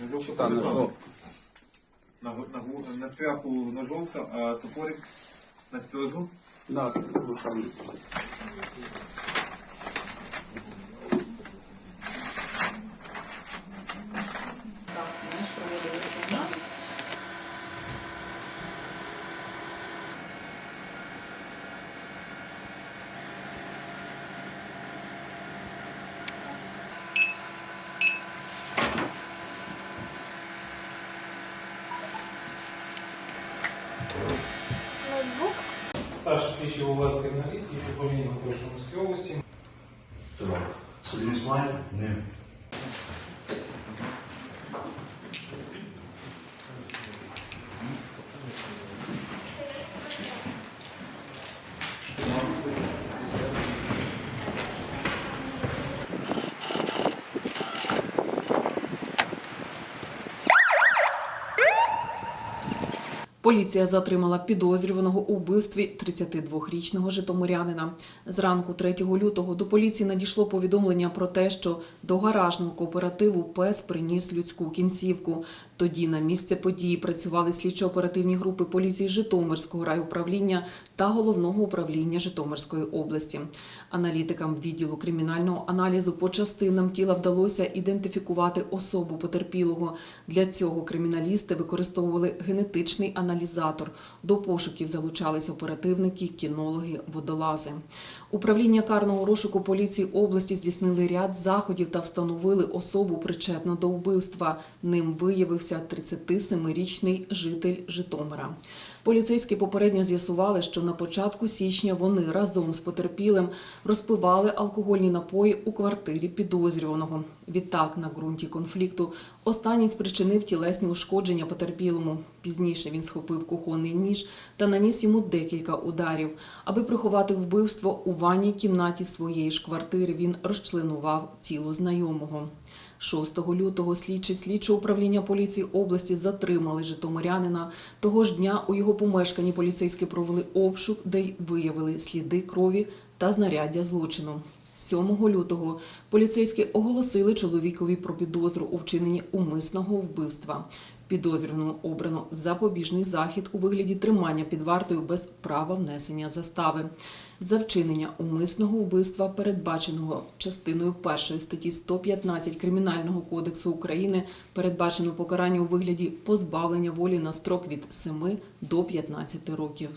Ножовка Та не На, на, на цвяху ножовка, а топорик на стележу? Да, там. Старший слідчий Володський аналіз, слідчий управління Миколаївської області. Так. Сергій Смайл? Ні. Поліція затримала підозрюваного у вбивстві 32-річного житомирянина. Зранку 3 лютого до поліції надійшло повідомлення про те, що до гаражного кооперативу пес приніс людську кінцівку. Тоді на місце події працювали слідчо-оперативні групи поліції Житомирського райуправління та головного управління Житомирської області. Аналітикам відділу кримінального аналізу по частинам тіла вдалося ідентифікувати особу потерпілого. Для цього криміналісти використовували генетичний аналізатор. До пошуків залучались оперативники, кінологи, водолази. Управління карного розшуку поліції області здійснили ряд заходів та встановили особу причетну до вбивства. Ним виявився 37-річний житель Житомира. Поліцейські попередньо з'ясували, що на початку січня вони разом з потерпілим розпивали алкогольні напої у квартирі підозрюваного. Відтак, на ґрунті конфлікту, останній спричинив тілесні ушкодження потерпілому. Пізніше він схопив кухонний ніж та наніс йому декілька ударів. Аби приховати вбивство у ванній кімнаті своєї ж квартири, він розчленував тіло знайомого. 6 лютого слідчі слідчого управління поліції області затримали житомирянина. Того ж дня у його помешканні поліцейські провели обшук, де й виявили сліди крові та знаряддя злочину. 7 лютого поліцейські оголосили чоловікові про підозру у вчиненні умисного вбивства. Підозрюваному обрано запобіжний захід у вигляді тримання під вартою без права внесення застави. За вчинення умисного вбивства, передбаченого частиною 1 статті 115 Кримінального кодексу України, передбачено покарання у вигляді позбавлення волі на строк від 7 до 15 років.